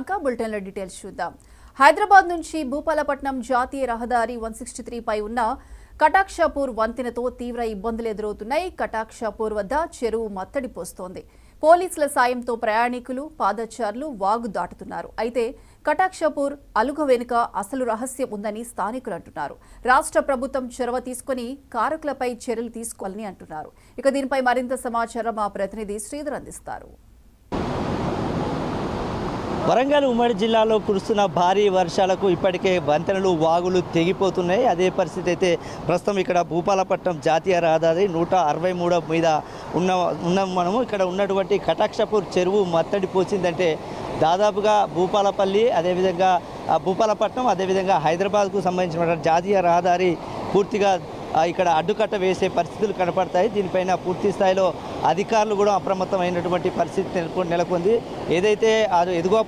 ఇంకా బులెటిన్ల డీటెయిల్స్ చూద్దాం. హైదరాబాద్ నుంచి భూపాలపట్నం జాతీయ రహదారి వన్ సిక్స్టీ త్రీ పై ఉన్న కటాక్షాపూర్ వంతెనతో తీవ్ర ఇబ్బందులు ఎదురవుతున్నాయి. కటాక్షాపూర్ వద్ద చెరువు మత్తడి పోస్తోంది. పోలీసుల సాయంతో ప్రయాణికులు పాదచారులు వాగు దాటుతున్నారు. అయితే కటాక్షాపూర్ అలుగ వెనుక అసలు రహస్యం ఉందని స్థానికులు అంటున్నారు. రాష్ట్ర ప్రభుత్వం చొరవ తీసుకుని కారకులపై చర్యలు తీసుకోవాలని అంటున్నారు. ఇక దీనిపై మరింత సమాచారం మా ప్రతినిధి శ్రీధర్ అందిస్తారు. వరంగల్ ఉమ్మడి జిల్లాలో కురుస్తున్న భారీ వర్షాలకు ఇప్పటికే వంతెనలు వాగులు తెగిపోతున్నాయి. అదే పరిస్థితి అయితే ప్రస్తుతం ఇక్కడ భూపాలపట్నం జాతీయ రహదారి నూట అరవై మూడు మీద ఉన్న ఉన్నాం మనము. ఇక్కడ ఉన్నటువంటి కటాక్షపూర్ చెరువు మత్తడి పోసిందంటే దాదాపుగా భూపాలపల్లి అదేవిధంగా భూపాలపట్నం అదేవిధంగా హైదరాబాద్కు సంబంధించినటువంటి జాతీయ రహదారి పూర్తిగా ఇక్కడ అడ్డుకట్ట వేసే పరిస్థితులు కనపడతాయి. దీనిపైన పూర్తి స్థాయిలో అధికారులు కూడా అప్రమత్తమైనటువంటి పరిస్థితి నెలకొంది. ఏదైతే అది ఎదుగో